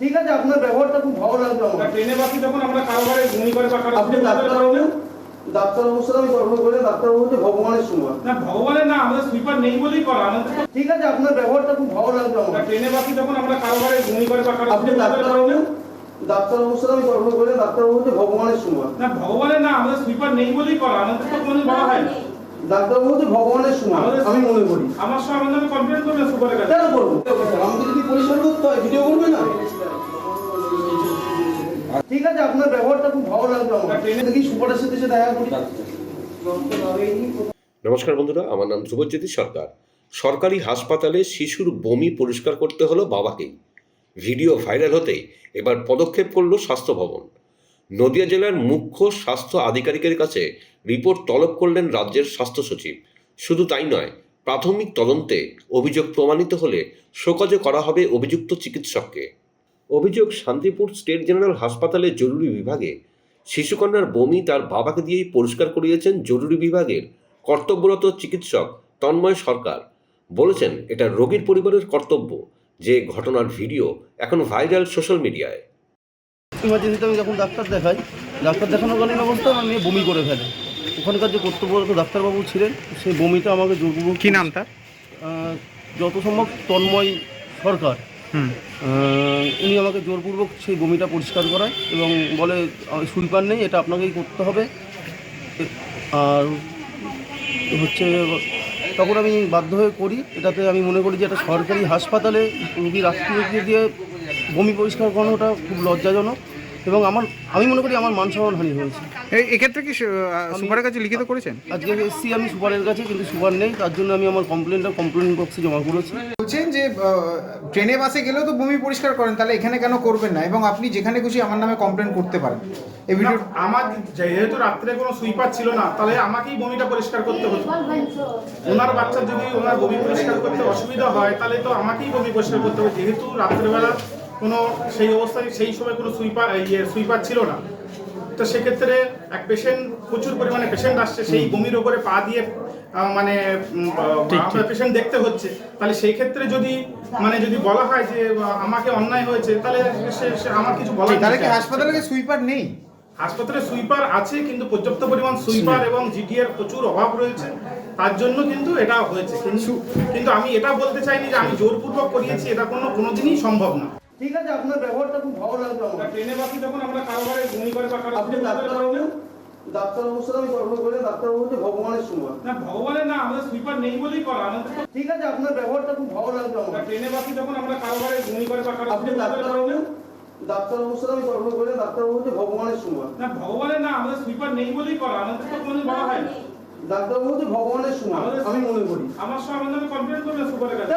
ঠিক আছে আপনার ব্যবহারটা খুব ভালো লাগল আমার। ট্রেনে বাসি যখন আমরা কারোবারে ঘুমি করে বা আপনি সাথে ডাক্তার ডাক্তারবাবুর সাথে আমি তর্ক করে ডাক্তারবাবু হচ্ছে ভগবানের সমান না ভগবানের না আমাদের সুইপার নেই বলেই করা আমাদের ঠিক আছে আপনার ব্যবহারটা খুব ভালো লাগল আমার। ট্রেনে বাসি যখন আমরা কারোবারে ঘুমি করে বা আপনি কথা ডাক্তার ডাক্তারবাবুর সাথে আমি তর্ক করে ডাক্তারবাবু হচ্ছে ভগবানের সমান না ভগবানের না আমাদের সুইপার নেই বলেই করা আমাদের তো কোনো বলা হয় না। ডাক্তারবাবু ভগবানের সমান আমি মনে করি। আমার সঙ্গে আমার নামে কমপ্লেন করবে সুপারের কাছে। কেন করব? আমাকে যদি পরিষ্কার করতে হয় ভিডিও করবে না? ঠিক আছে আপনার ব্যবহারটা খুব ভালো লাগল আমার। ট্রেনে দেখি সুপারের সাথে এসে দেখা করি। নমস্কার বন্ধুরা আমার নাম ধ্রুবজ্যোতি সরকার। সরকারি হাসপাতালে শিশুর বমি পরিষ্কার করতে হলো বাবাকেই ভিডিও ভাইরাল হতেই এবার পদক্ষেপ করল স্বাস্থ্য ভবন। নদিয়া জেলার মুখ্য স্বাস্থ্য আধিকারিকের কাছে রিপোর্ট তলব করলেন রাজ্যের স্বাস্থ্য সচিব। শুধু তাই নয় প্রাথমিক তদন্তে অভিযোগ প্রমাণিত হলে শোকজে করা হবে অভিযুক্ত চিকিৎসককে। অভিযোগ শান্তিপুর স্টেট জেনারেল হাসপাতালের জরুরি বিভাগে শিশুকন্যার বমি তার বাবাকে দিয়েই পরিষ্কার করিয়েছেন জরুরি বিভাগের কর্তব্যরত চিকিৎসক তন্ময় সরকার। বলেছেন এটা রোগীর পরিবারের কর্তব্য যে ঘটনার ভিডিও এখন ভাইরাল সোশ্যাল মিডিয়ায়। ইমার্জেন্সিতে আমি যখন ডাক্তার দেখাই ডাক্তার দেখানোকালীন অবস্থায় আমার মেয়ে বমি করে ফেলে। ওখানকার যে কর্তব্যরত ডাক্তারবাবু ছিলেন সেই বমিটা আমাকে জোরপূর্বক কি নাম তার? যত সম্ভব তন্ময় সরকার। উনি আমাকে জোরপূর্বক সেই বমিটা পরিষ্কার করায় এবং বলে সুইপার নেই, এটা আপনাকেই করতে হবে। আর হচ্ছে, তখন আমি বাধ্য হয়ে করি, এটাতে আমি মনে করি যে এটা সরকারি হাসপাতালে রুগীর আত্মীয়কে দিয়ে বমি পরিষ্কার করানোটা খুব লজ্জাজনক। এবং আমার আমি মনে করি আমার মান সম্মান হানি হয়েছে এই এক্ষেত্রে কি সুপারের কাছে লিখিত করেছেন? আজকে এসছি আমি সুপারের কাছে কিন্তু সুপার নেই তার জন্য আমি আমার কমপ্লেনটা কমপ্লেন বক্সে জমা করেছি। বলছেন যে ট্রেনে বাসে গেলেও তো বমি পরিষ্কার করেন তাহলে এখানে কেন করবেন না? এবং আপনি যেখানে খুশি আমার নামে কমপ্লেন করতে পারেন। এই ভিডিও আমার যেহেতু রাত্রে কোনো সুইপার ছিল না তাহলে আমাকেই বমিটা পরিষ্কার করতে হতো। ওনার বাচ্চার যদি ওনার বমি পরিষ্কার করতে অসুবিধা হয় তাহলে তো আমাকেই বমি পরিষ্কার করতে হবে। যেহেতু রাত্রেবেলা কোনো সেই অবস্থায় সেই সময় কোনো সুইপার ইয়ে সুইপার ছিল না। তো সেক্ষেত্রে এক পেশেন্ট প্রচুর পরিমাণে পেশেন্ট আসছে সেই বমির ওপরে পা দিয়ে মানে পেশেন্ট দেখতে হচ্ছে। তাহলে সেই ক্ষেত্রে যদি মানে যদি বলা হয় যে আমাকে অন্যায় হয়েছে তাহলে আমার কিছু বলার তাহলে কি হাসপাতালে সুইপার নেই? হাসপাতালে সুইপার আছে কিন্তু পর্যাপ্ত পরিমাণ সুইপার এবং জিডিএর প্রচুর অভাব রয়েছে। তার জন্য কিন্তু এটা হয়েছে। কিন্তু কিন্তু আমি এটা বলতে চাইনি যে আমি জোরপূর্বক করিয়েছি এটা কোনো কোনোদিনই সম্ভব না। ঠিক আছে আপনার ব্যবহারটা খুব ভালো লাগল আমার। ট্রেনে বাসি যখন আমরা কারোবারে ঘুমি করে বা আপনি সাথে কথা ডাক্তার বলি না, ডাক্তারবাবুর সাথে আমি তর্ক করে ডাক্তারবাবু হচ্ছে ভগবানের সমান না ভগবানের না আমাদের সুইপার নেই বলেই করা আমাদের ঠিক আছে আপনার ব্যবহারটা খুব ভালো লাগল আমার। ট্রেনে বাসি যখন আমরা কারোবারে ঘুমি করে বা আপনি সাথে কথা ডাক্তার বলি না, ডাক্তারবাবুর সাথে আমি তর্ক করে ডাক্তারবাবু হচ্ছে ভগবানের সমান না ভগবানের না আমাদের সুইপার নেই বলেই করা আমাদের তো কোনো বলা হয় না ডাক্তারবাবু হচ্ছে ভগবানের সমান আমি মনে করি। আমার সঙ্গে আমার নামে কমপ্লেন করবে সুপারের কাছে।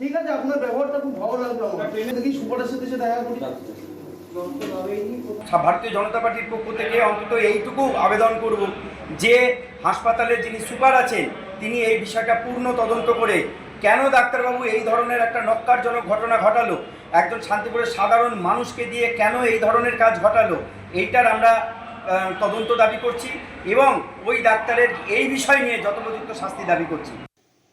ঠিক আছে, আপনার ব্যবহারটা খুব ভালো লাগল দেখি সুপারের সাথে এসে দেখা করি। ভারতীয় জনতা পার্টির পক্ষ থেকে অন্তত এইটুকু আবেদন করব যে হাসপাতালের যিনি সুপার আছেন, তিনি এই বিষয়টা পূর্ণ তদন্ত করে কেন ডাক্তারবাবু এই ধরনের একটা নক্কারজনক ঘটনা ঘটালো? একজন শান্তিপুরের সাধারণ মানুষকে দিয়ে কেন এই ধরনের কাজ ঘটালো? এইটার আমরা তদন্ত দাবি করছি এবং ওই ডাক্তারের এই বিষয় নিয়ে যথোপযুক্ত শাস্তি দাবি করছি।